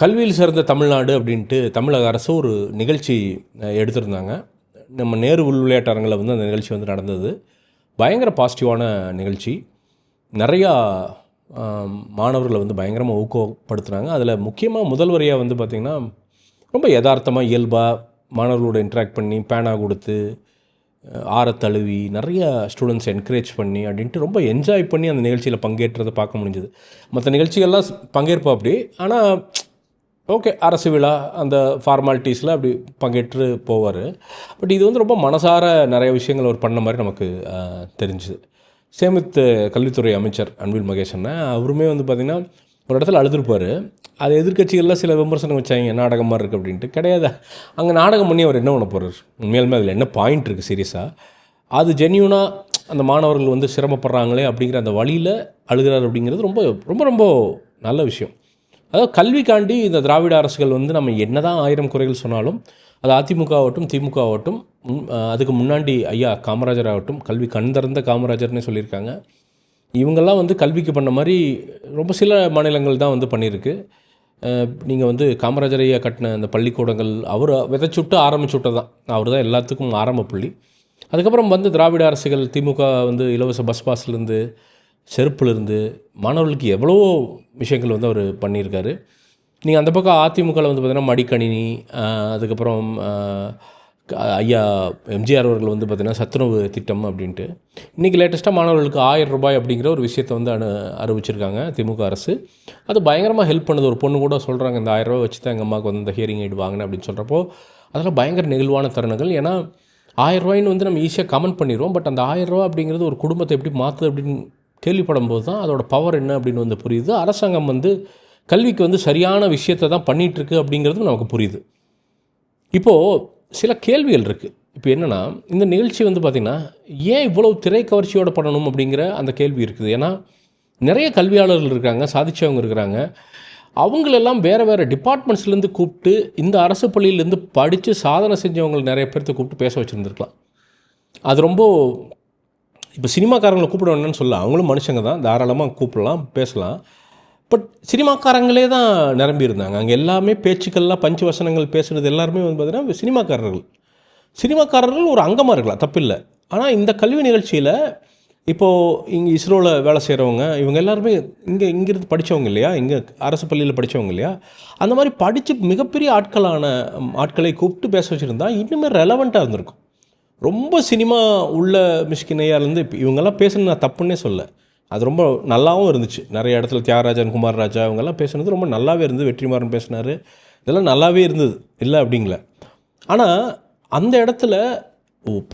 கல்வியில் சிறந்த தமிழ்நாடு அப்படின்ட்டு தமிழக அரசு ஒரு நிகழ்ச்சி எடுத்திருந்தாங்க. நம்ம நேரு உள் விளையாட்டரங்கில் வந்து அந்த நிகழ்ச்சி வந்து நடந்தது. பயங்கர பாசிட்டிவான நிகழ்ச்சி. நிறையா மாணவர்களை வந்து பயங்கரமாக ஊக்கப்படுத்துனாங்க. அதில் முக்கியமாக முதல்வரையாக வந்து பார்த்திங்கன்னா ரொம்ப யதார்த்தமாக இயல்பாக மாணவர்களோட இன்ட்ராக்ட் பண்ணி பேனா கொடுத்து ஆற தழுவி நிறைய ஸ்டூடெண்ட்ஸ் என்கரேஜ் பண்ணி அப்படின்ட்டு ரொம்ப என்ஜாய் பண்ணி அந்த நிகழ்ச்சியில் பங்கேற்றதை பார்க்க முடிஞ்சுது. மற்ற நிகழ்ச்சிகள்லாம் பங்கேற்போம் பங்கேற்பா அப்படி ஆனால் ஓகே அரசு விழா அந்த ஃபார்மாலிட்டிஸில் அப்படி பங்கேற்று போவார். பட் இது வந்து ரொம்ப மனசார நிறைய விஷயங்கள் அவர் பண்ண மாதிரி நமக்கு தெரிஞ்சுது. சேமித்து கல்வித்துறை அமைச்சர் அன்பில் மகேஷன் அவருமே வந்து பார்த்திங்கன்னா ஒரு இடத்துல அழுதுருப்பார். அது எதிர்க்கட்சிகளில் சில விமர்சனம் வச்சாங்க நாடகம் மாதிரி இருக்குது அப்படின்ட்டு. கிடையாது. அங்கே நாடகம் பண்ணி அவர் என்ன பண்ண போகிறார் உண்மையிலுமே அதில் என்ன பாயிண்ட் இருக்குது சீரியஸாக அது ஜென்யூனாக அந்த மாணவர்கள் வந்து சிரமப்படுறாங்களே அப்படிங்கிற அந்த வழியில் அழுகிறார் அப்படிங்கிறது ரொம்ப ரொம்ப ரொம்ப நல்ல விஷயம். அதாவது கல்விக்காண்டி இந்த திராவிட அரசுகள் வந்து நம்ம என்னதான் ஆயிரம் குறைகள் சொன்னாலும் அது அதிமுக ஆகட்டும் திமுக ஆகட்டும் அதுக்கு முன்னாடி ஐயா காமராஜர் ஆகட்டும் கல்வி கண் திறந்த சொல்லியிருக்காங்க. இவங்கெல்லாம் வந்து கல்விக்கு பண்ண மாதிரி ரொம்ப சில மாநிலங்கள் தான் வந்து பண்ணியிருக்கு. நீங்கள் வந்து காமராஜர் ஐயா கட்டின அந்த பள்ளிக்கூடங்கள் அவர் விதைச்சுட்டு ஆரம்பிச்சு விட்டது தான் அவர் தான் எல்லாத்துக்கும் ஆரம்ப புள்ளி. அதுக்கப்புறம் வந்து திராவிட அரசுகள் திமுக வந்து இலவச பஸ் பாஸ்லேருந்து செருப்புலேருந்து மாணவர்களுக்கு எவ்வளோ விஷயங்கள் வந்து அவர் பண்ணியிருக்காரு. நீங்கள் அந்த பக்கம் அதிமுகவில் வந்து பார்த்தீங்கன்னா மடிக்கணினி அதுக்கப்புறம் க- ஐயா எம்ஜிஆர் அவர்கள் வந்து பார்த்திங்கன்னா சத்துணவு திட்டம் அப்படின்ட்டு. இன்றைக்கி லேட்டஸ்ட்டாக மாணவர்களுக்கு ஆயிரம் ரூபாய் அப்படிங்கிற ஒரு விஷயத்தை வந்து அனு அறிவிச்சிருக்காங்க திமுக அரசு. அது பயங்கரமாக ஹெல்ப் பண்ணுது. ஒரு பொண்ணு கூட சொல்கிறாங்க இந்த ஆயிரம் ரூபாய் வச்சு தான் எங்கள் அம்மாவுக்கு வந்து இந்த ஹியரிங் எய்டு வாங்கினேன் அப்படின்னு சொல்கிறப்போ அதெல்லாம் பயங்கர நெகிழ்வான தருணங்கள். ஏன்னா ஆயிரம் ரூபாயின்னு வந்து நம்ம ஈஸியாக கமெண்ட் பண்ணிடுவோம் பட் அந்த ஆயிரம் ரூபா அப்படிங்கிறது ஒரு குடும்பத்தை எப்படி மாற்றுது அப்படின்னு கேள்விப்படும் போது தான் அதோட பவர் என்ன அப்படின்னு வந்து புரியுது. அரசாங்கம் வந்து கல்விக்கு வந்து சரியான விஷயத்தை தான் பண்ணிகிட்ருக்கு அப்படிங்கிறதும் நமக்கு புரியுது. இப்போது சில கேள்விகள் இருக்குது இப்போ என்னென்னா இந்த நிகழ்ச்சி வந்து பார்த்திங்கன்னா ஏன் இவ்வளோ திரை கவர்ச்சியோடு பண்ணணும் அப்படிங்கிற அந்த கேள்வி இருக்குது. ஏன்னா நிறைய கல்வியாளர்கள் இருக்காங்க சாதிச்சவங்க இருக்கிறாங்க அவங்களெல்லாம் வேறு வேறு டிபார்ட்மெண்ட்ஸ்லேருந்து கூப்பிட்டு இந்த அரசு பள்ளியிலேருந்து படித்து சாதனை செஞ்சவங்களை நிறைய பேர்த்த கூப்பிட்டு பேச வச்சுருந்துருக்கலாம். அது ரொம்ப இப்போ சினிமாக்காரங்களை கூப்பிட வேணும்னு சொல்ல அவங்களும் மனுஷங்க தான். தாராளமாக கூப்பிடலாம் பேசலாம். பட் சினிமாக்காரங்களே தான் நிரம்பி இருந்தாங்க. அங்கே எல்லாமே பேச்சுக்கள்லாம் பஞ்சு வசனங்கள் பேசுகிறது எல்லாருமே வந்து பார்த்தீங்கன்னா சினிமாக்காரர்கள். சினிமாக்காரர்கள் ஒரு அங்கமாக இருக்கலாம் தப்பில்லை. ஆனால் இந்த கல்வி நிகழ்ச்சியில் இப்போது இங்கே இஸ்ரோவில் வேலை செய்கிறவங்க இவங்க எல்லாருமே இங்கே இங்கிருந்து படித்தவங்க இல்லையா? இங்கே அரசு பள்ளியில் படித்தவங்க இல்லையா? அந்த மாதிரி படித்து மிகப்பெரிய ஆட்களான ஆட்களை கூப்பிட்டு பேச வச்சுருந்தா இன்னுமே ரெலவெண்ட்டாக இருந்திருக்கும். ரொம்ப சினிமா உள்ள மிஷ்கினையாலேருந்து இப்போ இவங்கெல்லாம் பேசுனது நான் தப்புன்னே சொல்ல அது ரொம்ப நல்லாவும் இருந்துச்சு. நிறைய இடத்துல தியாகராஜன் குமார் ராஜா இவங்கெல்லாம் பேசுனது ரொம்ப நல்லாவே இருந்தது. வெற்றிமாறன் பேசினார். இதெல்லாம் நல்லாவே இருந்தது. இல்லை அப்படிங்கல. ஆனால் அந்த இடத்துல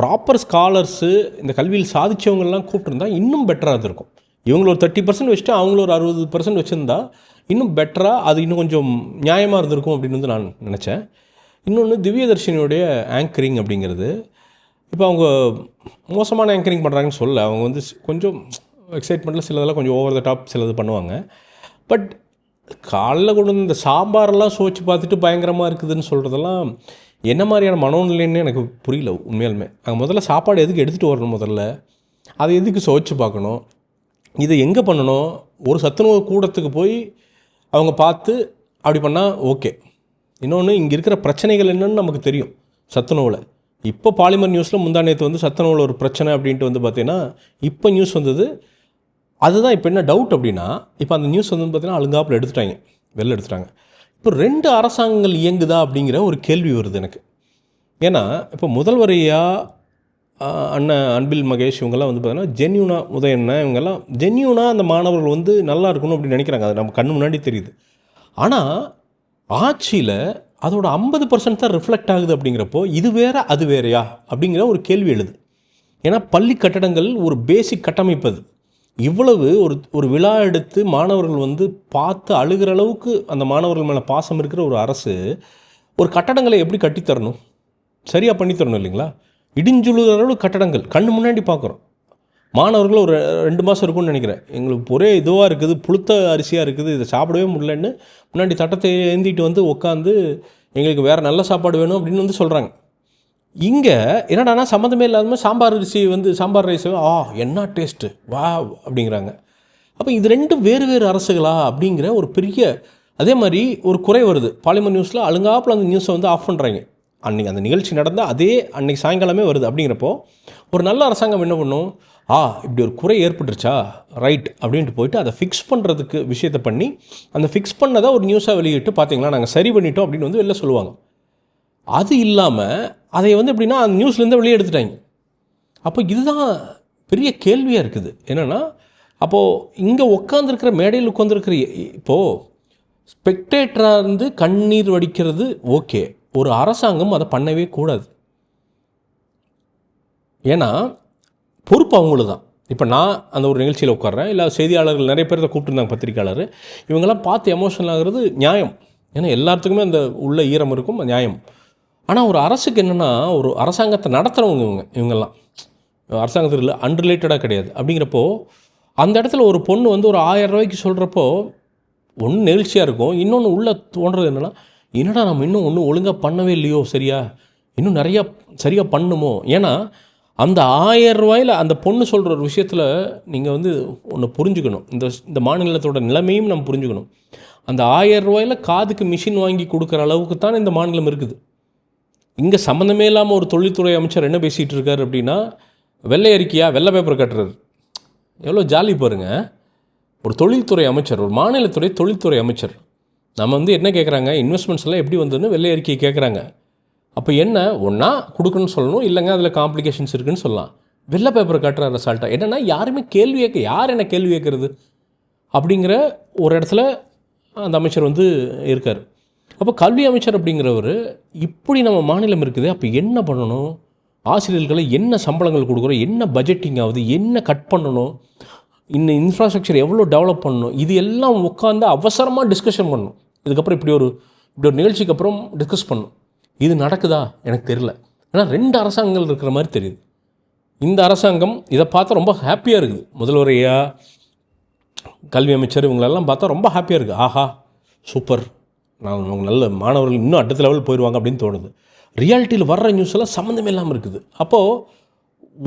ப்ராப்பர் ஸ்காலர்ஸு இந்த கல்வியில் சாதிச்சவங்கெல்லாம் கூப்பிட்டுருந்தா இன்னும் பெட்டராக இருந்திருக்கும் இவங்கள ஒரு தேர்ட்டி பர்சன்ட் வச்சுட்டு அவங்கள ஒரு அறுபது பர்சன்ட் வச்சுருந்தா இன்னும் பெட்டராக அது இன்னும் கொஞ்சம் நியாயமாக இருந்திருக்கும் அப்படின்னு வந்து நான் நினச்சேன். இன்னொன்று திவ்யதர்ஷினியுடைய ஆங்கரிங் அப்படிங்கிறது. இப்போ அவங்க மோசமான ஆங்கரிங் பண்ணுறாங்கன்னு சொல்ல அவங்க வந்து கொஞ்சம் எக்ஸைட்மெண்ட்டில் சிலதெல்லாம் கொஞ்சம் ஓவர் த டாப் சிலது பண்ணுவாங்க. பட் காலைல கொண்டு வந்து இந்த சாம்பாரெல்லாம் சுவைச்சு பார்த்துட்டு பயங்கரமாக இருக்குதுன்னு சொல்கிறதெல்லாம் என்ன மாதிரியான மனோநிலைன்னு எனக்கு புரியல உண்மையாலுமே. அங்கே முதல்ல சாப்பாடு எதுக்கு எடுத்துகிட்டு வரணும் முதல்ல? அதை எதுக்கு சுவைச்சு பார்க்கணும்? இதை எங்கே பண்ணணும்? ஒரு சத்துணவு கூடத்துக்கு போய் அவங்க பார்த்து அப்படி பண்ணால் ஓகே இன்னொன்று இங்கே இருக்கிற பிரச்சனைகள் என்னன்னு நமக்கு தெரியும். சத்துணவில். இப்போ பாலிமர் நியூஸில் முந்தா நேற்று வந்து சத்தனவில் ஒரு பிரச்சனை அப்படின்ட்டு வந்து பார்த்தீங்கன்னா இப்போ நியூஸ் வந்தது. அதுதான் இப்போ என்ன டவுட் அப்படின்னா இப்போ அந்த நியூஸ் வந்து பார்த்தீங்கன்னா அழுங்காப்பில் எடுத்துட்டாங்க. வெளில எடுத்துட்டாங்க. இப்போ ரெண்டு அரசாங்கங்கள் இயங்குதா அப்படிங்கிற ஒரு கேள்வி வருது எனக்கு. ஏன்னா இப்போ முதல்வரையாக அண்ணன் அன்பில் மகேஷ் இவங்கெல்லாம் வந்து பார்த்தீங்கன்னா ஜென்யூனா உதயண்ணா இவங்கெல்லாம் ஜென்யூனாக அந்த மாணவர்கள் வந்து நல்லா இருக்கணும் அப்படின்னு நினைக்கிறாங்க. அது நம்ம கண்ணு முன்னாடி தெரியுது. ஆனால் ஆட்சியில் அதோட ஐம்பது பர்சன்ட் தான் ரிஃப்ளெக்ட் ஆகுது அப்படிங்கிறப்போ இது வேற அது வேறையா? அப்படிங்கிற ஒரு கேள்வி எழுது. ஏன்னா பள்ளி கட்டடங்கள் ஒரு பேசிக் கட்டமைப்பு அது. இவ்வளவு ஒரு ஒரு விழா எடுத்து மாணவர்கள் வந்து பார்த்து அழுகிற அளவுக்கு அந்த மாணவர்கள் மேலே பாசம் இருக்கிற ஒரு அரசு ஒரு கட்டடங்களை எப்படி கட்டித்தரணும்? சரியாக பண்ணித்தரணும் இல்லைங்களா? இடிஞ்சுழுகிற அளவு கட்டடங்கள் கண்ணு முன்னாடி பார்க்குறோம். மாணவர்கள் ஒரு ரெண்டு மாதம் இருக்கும்னு நினைக்கிறேன். எங்களுக்கு ஒரே இதுவாக இருக்குது புழுத்த அரிசியாக இருக்குது இதை சாப்பிடவே முடியலன்னு முன்னாடி தட்டத்தை ஏந்திட்டு வந்து உட்காந்து எங்களுக்கு வேறு நல்ல சாப்பாடு வேணும் அப்படின்னு வந்து சொல்கிறாங்க இங்கே என்னடானா சம்மந்தமே இல்லாமல் சாம்பார் அரிசி வந்து சாம்பார் ரைஸ் ஆ என்ன டேஸ்ட்டு வா அப்படிங்கிறாங்க. அப்போ இது ரெண்டும் வேறு வேறு அரசுகளா அப்படிங்கிற ஒரு பெரிய அதே மாதிரி ஒரு குறை வருது. பாலிமர் நியூஸில் அழுங்காப்பில் அந்த நியூஸை வந்து ஆஃப் பண்ணுறாங்க அன்றைக்கி அந்த நிகழ்ச்சி நடந்தால் அதே அன்றைக்கி சாயங்காலமே வருது. அப்படிங்கிறப்போ ஒரு நல்ல அரசாங்கம் என்ன பண்ணும்? ஆ இப்படி ஒரு குறை ஏற்பட்டுருச்சா? ரைட் அப்படின்ட்டு போயிட்டு அதை ஃபிக்ஸ் பண்ணுறதுக்கு விஷயத்தை பண்ணி அந்த ஃபிக்ஸ் பண்ணதை ஒரு நியூஸாக வெளியிட்டு பார்த்தீங்களா நாங்கள் சரி பண்ணிட்டோம் அப்படின்னு வந்து வெளில சொல்லுவாங்க. அது இல்லாமல் அதை வந்து எப்படின்னா அந்த நியூஸ்லேருந்து வெளியே எடுத்துட்டாங்க. அப்போ இதுதான் பெரிய கேள்வியாக இருக்குது. என்னென்னா அப்போது இங்கே உட்காந்துருக்கிற மேடையில் உட்காந்துருக்கிற இப்போது ஸ்பெக்டேட்டராக இருந்து கண்ணீர் வடிக்கிறது ஓகே ஒரு அரசாங்கம் அதை பண்ணவே கூடாது. ஏன்னா பொறுப்பு அவங்களுக்கு தான் இப்போ நான் அந்த ஒரு நிகழ்ச்சியில் உட்கார்றேன். இல்லை செய்தியாளர்கள் நிறைய பேர் கூப்பிட்டுருந்தாங்க பத்திரிக்கையாளர். இவங்கெல்லாம் பார்த்து எமோஷனல் ஆகிறது நியாயம். ஏன்னா எல்லாத்துக்குமே அந்த உள்ள ஈரம் இருக்கும் நியாயம். ஆனால் ஒரு அரசுக்கு என்னென்னா ஒரு அரசாங்கத்தை நடத்துகிறவங்க இவங்க இவங்கெல்லாம். அரசாங்கத்தில் அன்ரிலேட்டடாக கிடையாது. அப்படிங்கிறப்போ அந்த இடத்துல ஒரு பொண்ணு வந்து ஒரு ஆயிரம் ரூபாய்க்கு சொல்கிறப்போ ஒன்று நெகிழ்ச்சியாக இருக்கும். இன்னொன்று உள்ளே தோன்றது என்னென்னா என்னடா நம்ம இன்னும் ஒன்றும் ஒழுங்காக பண்ணவே இல்லையோ சரியா? இன்னும் நிறையா சரியாக பண்ணுமோ? ஏன்னா அந்த ஆயிரம் ரூபாயில் அந்த பொண்ணு சொல்கிற ஒரு விஷயத்தில் நீங்கள் வந்து ஒன்று புரிஞ்சுக்கணும். இந்த இந்த மாநிலத்தோட நிலைமையும் நம்ம புரிஞ்சுக்கணும். அந்த ஆயிரம் ரூபாயில் காதுக்கு மிஷின் வாங்கி கொடுக்குற அளவுக்கு தான் இந்த மாநிலம் இருக்குது. இங்கே சம்மந்தமே இல்லாமல் ஒரு தொழில்துறை அமைச்சர் என்ன பேசிகிட்டு இருக்காரு அப்படின்னா வெள்ளை அறிக்கையா வெள்ளை பேப்பர் கட்டுறது. எவ்வளோ ஜாலி பாருங்க. ஒரு தொழில்துறை அமைச்சர் ஒரு மாநிலத்துறை தொழில்துறை அமைச்சர். நம்ம வந்து என்ன கேட்குறாங்க இன்வெஸ்ட்மெண்ட்ஸ் எல்லாம் எப்படி வந்ததுன்னு வெள்ளை அறிக்கையை கேட்குறாங்க அப்போ என்ன? ஒன்றா கொடுக்கணும்னு சொல்லணும் இல்லைங்க அதில் காம்ப்ளிகேஷன்ஸ் இருக்குன்னு சொல்லலாம். வெள்ளை பேப்பர் காட்டுறாரு அசால்ட்டாக என்னென்னா யாருமே கேள்வி கேட்க யார் என்ன கேள்வி கேட்குறது? அப்படிங்கிற ஒரு இடத்துல அந்த அமைச்சர் வந்து இருக்கார். அப்போ கல்வி அமைச்சர் அப்படிங்கிறவர் இப்படி நம்ம மாநிலம் இருக்குது அப்போ என்ன பண்ணணும்? ஆசிரியர்களை என்ன சம்பளங்கள் கொடுக்குறோம் என்ன பட்ஜெட்டிங் ஆகுது? என்ன கட் பண்ணணும்? இன்னும் இன்ஃப்ராஸ்ட்ரக்சர் எவ்வளோ டெவலப் பண்ணணும்? இது எல்லாம் உட்காந்து அவசரமாக டிஸ்கஷன் பண்ணணும். இதுக்கப்புறம் இப்படி ஒரு இப்படி ஒரு நிகழ்ச்சிக்கு அப்புறம் டிஸ்கஸ் பண்ணணும். இது நடக்குதா? எனக்கு தெரியல. ஏன்னா ரெண்டு அரசாங்கங்கள் இருக்கிற மாதிரி தெரியுது. இந்த அரசாங்கம் இதை பார்த்தா ரொம்ப ஹாப்பியாக இருக்குது. முதல்வர் ஐயா கல்வி அமைச்சர் இவங்களெல்லாம் பார்த்தா ரொம்ப ஹாப்பியாக இருக்குது. ஆஹா சூப்பர் நான் அவங்க நல்ல மாணவர்கள் இன்னும் அடுத்த லெவல் போயிடுவாங்க அப்படின்னு தோணுது. ரியாலிட்டியில் வர்ற நியூஸ் எல்லாம் சம்மந்தமே இல்லாமல் இருக்குது. அப்போது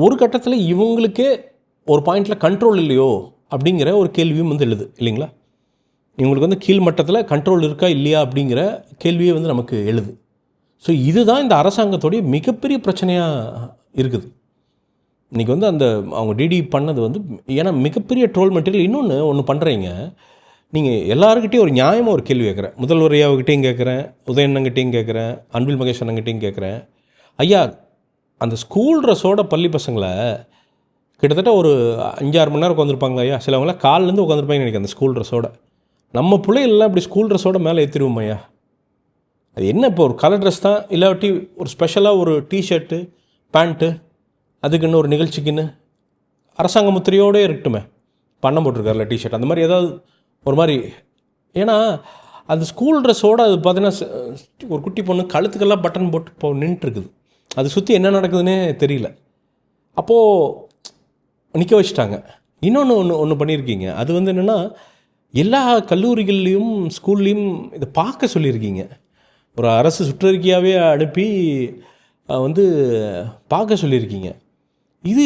ஒரு கட்டத்தில் இவங்களுக்கே ஒரு பாயிண்டில் கண்ட்ரோல் இல்லையோ அப்படிங்கிற ஒரு கேள்வியும் வந்து எழுது இல்லைங்களா? இவங்களுக்கு வந்து கீழ் மட்டத்தில் கண்ட்ரோல் இருக்கா இல்லையா அப்படிங்கிற கேள்வியே வந்து நமக்கு எழுது. ஸோ இதுதான் இந்த அரசாங்கத்துடைய மிகப்பெரிய பிரச்சனையாக இருக்குது. இன்றைக்கி வந்து அந்த அவங்க டிடி பண்ணது வந்து ஏன்னா மிகப்பெரிய ட்ரோல் மெட்டீரியல் இன்னொன்று ஒன்று பண்ணுறீங்க நீங்கள் எல்லாருக்கிட்டையும் ஒரு நியாயமாக ஒரு கேள்வி கேட்குறேன் முதல்வர் ஐயாவுக்கிட்டையும் கேட்குறேன் உதயண்ணங்கிட்டையும் கேட்குறேன் அன்பில் மகேஷ் அண்ணங்கிட்டையும் கேட்குறேன் ஐயா அந்த ஸ்கூல் ட்ரெஸ்ஸோட பள்ளி பசங்களை கிட்டத்தட்ட ஒரு அஞ்சாறு மணி நேரம் உட்காந்துருப்பாங்க ஐயா? சிலவங்களாம் காலிலேருந்து உட்காந்துருப்பாங்க நினைக்கிறேன் அந்த ஸ்கூல் ட்ரெஸ்ஸோட. நம்ம பிள்ளைகள்லாம் இப்படி ஸ்கூல் ட்ரெஸ்ஸோட மேலே ஏற்றிடுவோம் ஐயா? அது என்ன இப்போ ஒரு கலர் ட்ரெஸ் தான் இல்லாட்டி ஒரு ஸ்பெஷலாக ஒரு டிஷர்ட்டு பேண்ட்டு அதுக்குன்னு ஒரு நிகழ்ச்சிக்குன்னு அரசாங்க முத்திரையோடே இருக்கட்டுமே. பண்ணம் போட்டிருக்காருல டிஷர்ட் அந்த மாதிரி ஏதாவது ஒரு மாதிரி. ஏன்னா அது ஸ்கூல் ட்ரெஸ்ஸோடு அது பார்த்தீங்கன்னா ஒரு குட்டி பொண்ணு கழுத்துக்கெல்லாம் பட்டன் போட்டு இப்போ நின்றுருக்குது அது சுற்றி என்ன நடக்குதுன்னே தெரியல. அப்போது நிற்க வச்சுட்டாங்க. இன்னொன்று ஒன்று ஒன்று பண்ணியிருக்கீங்க. அது வந்து என்னென்னா எல்லா கல்லூரிகள்லேயும் ஸ்கூல்லேயும் இதை பார்க்க சொல்லியிருக்கீங்க. ஒரு அரசு சுற்றறிக்கையாகவே அனுப்பி வந்து பார்க்க சொல்லியிருக்கீங்க. இது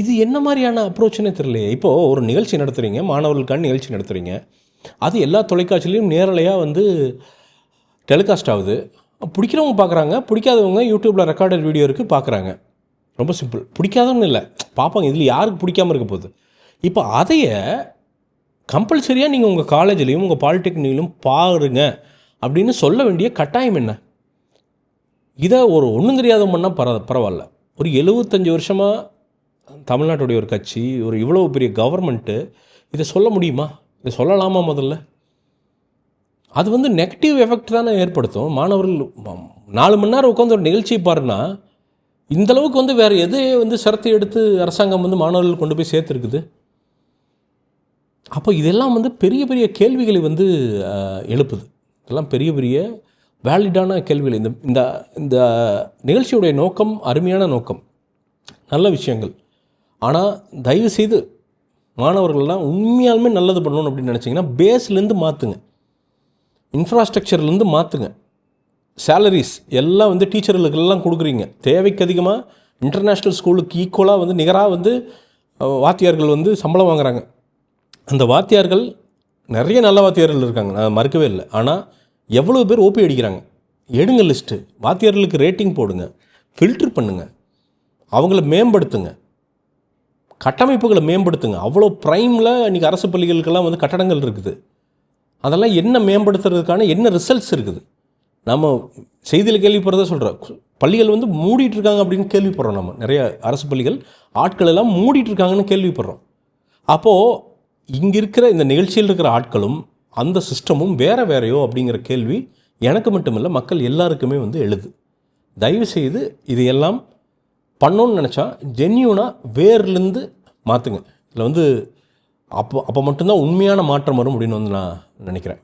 இது என்ன மாதிரியான அப்ரோச்சுன்னே தெரியலையே. இப்போது ஒரு நிகழ்ச்சி நடத்துகிறீங்க மாணவர்களுக்கான நிகழ்ச்சி நடத்துகிறீங்க அது எல்லா தொலைக்காட்சியிலையும் நேரலையாக வந்து டெலிகாஸ்ட் ஆகுது. பிடிக்கிறவங்க பார்க்குறாங்க பிடிக்காதவங்க யூடியூப்பில் ரெக்கார்டட் வீடியோ இருக்குது பார்க்குறாங்க. ரொம்ப சிம்பிள் பிடிக்காதவங்க இல்லை. பார்ப்பாங்க இதில் யாருக்கு பிடிக்காம இருக்க போகுது? இப்போ அதைய கம்பல்சரியாக நீங்கள் உங்கள் காலேஜ்லேயும் உங்கள் பாலிடெக்னிக்லையும் பாருங்கள் அப்படின்னு சொல்ல வேண்டிய கட்டாயம் என்ன? இதை ஒரு ஒன்றும் தெரியாத பண்ணால் பர பரவாயில்ல. ஒரு எழுபத்தஞ்சி வருஷமாக தமிழ்நாட்டுடைய ஒரு கட்சி ஒரு இவ்வளோ பெரிய கவர்மெண்ட்டு இதை சொல்ல முடியுமா? இதை சொல்லலாமா முதல்ல? அது வந்து நெகட்டிவ் எஃபெக்ட் தானே ஏற்படுத்தும். மாணவர்கள் நாலு மணி நேரம் உட்காந்து ஒரு நிகழ்ச்சியை பாருன்னா இந்த அளவுக்கு வந்து வேறு எது வந்து சிரத்தை எடுத்து அரசாங்கம் வந்து மாணவர்கள் கொண்டு போய் சேர்த்துருக்குது? அப்போ இதெல்லாம் வந்து பெரிய பெரிய கேள்விகளை வந்து எழுப்புது. இதெல்லாம் பெரிய பெரிய வேலிடான கேள்விகள். இந்த இந்த இந்த நிகழ்ச்சியுடைய நோக்கம் அருமையான நோக்கம். நல்ல விஷயங்கள். ஆனால் தயவு செய்து மாணவர்கள்லாம் உண்மையாலுமே நல்லது பண்ணணும் அப்படின்னு நினச்சிங்கன்னா பேஸ்லேருந்து மாற்றுங்க இன்ஃப்ராஸ்ட்ரக்சர்லேருந்து மாற்றுங்க சேலரிஸ் எல்லாம் வந்து டீச்சர்களுக்கெல்லாம் கொடுக்குறீங்க. தேவைக்கு அதிகமாக இன்டர்நேஷ்னல் ஸ்கூலுக்கு ஈக்குவலாக வந்து நிகராக வந்து வாத்தியார்கள் வந்து சம்பளம் வாங்குறாங்க. அந்த வாத்தியார்கள் நிறைய நல்ல வாத்தியார்கள் இருக்காங்க. நான் மறுக்கவே இல்லை. ஆனால் எவ்வளோ பேர் ஓபி அடிக்கிறாங்க. எடுங்க லிஸ்ட்டு வாத்தியார்களுக்கு ரேட்டிங் போடுங்க. ஃபில்டர் பண்ணுங்கள் அவங்கள மேம்படுத்துங்க. கட்டமைப்புகளை மேம்படுத்துங்க. அவ்வளோ ப்ரைமில் இன்றைக்கி அரசு பள்ளிகளுக்கெல்லாம் வந்து கட்டடங்கள் இருக்குது. அதெல்லாம் என்ன மேம்படுத்துறதுக்கான என்ன ரிசல்ட்ஸ் இருக்குது? நம்ம செய்தியில் கேள்விப்படுறத சொல்கிறோம் பள்ளிகள் வந்து மூடிட்டு இருக்காங்க அப்படின்னு கேள்விப்படுறோம் நம்ம நிறைய அரசு பள்ளிகள் ஆட்கள் எல்லாம் மூடிட்டு இருக்காங்கன்னு கேள்விப்படுறோம். அப்போது இங்கே இருக்கிற இந்த நிகழ்ச்சியில் இருக்கிற ஆட்களும் அந்த சிஸ்டமும் வேற வேறையோ அப்படிங்கிற கேள்வி எனக்கு மட்டுமில்லை மக்கள் எல்லாருக்குமே வந்து எழுது. தயவு செய்து இதையெல்லாம் பண்ணோன்னு நினச்சா ஜென்யூனாக வேர்லேருந்து மாற்றுங்க இதில் வந்து அப்போ அப்போ மட்டும்தான் உண்மையான மாற்றம் வரும் அப்படின்னு வந்து நான் நினைக்கிறேன்.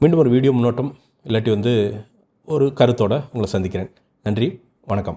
மீண்டும் ஒரு வீடியோ முன்னோட்டம் இல்லாட்டி வந்து ஒரு கருத்தோடு உங்களை சந்திக்கிறேன். நன்றி வணக்கம்.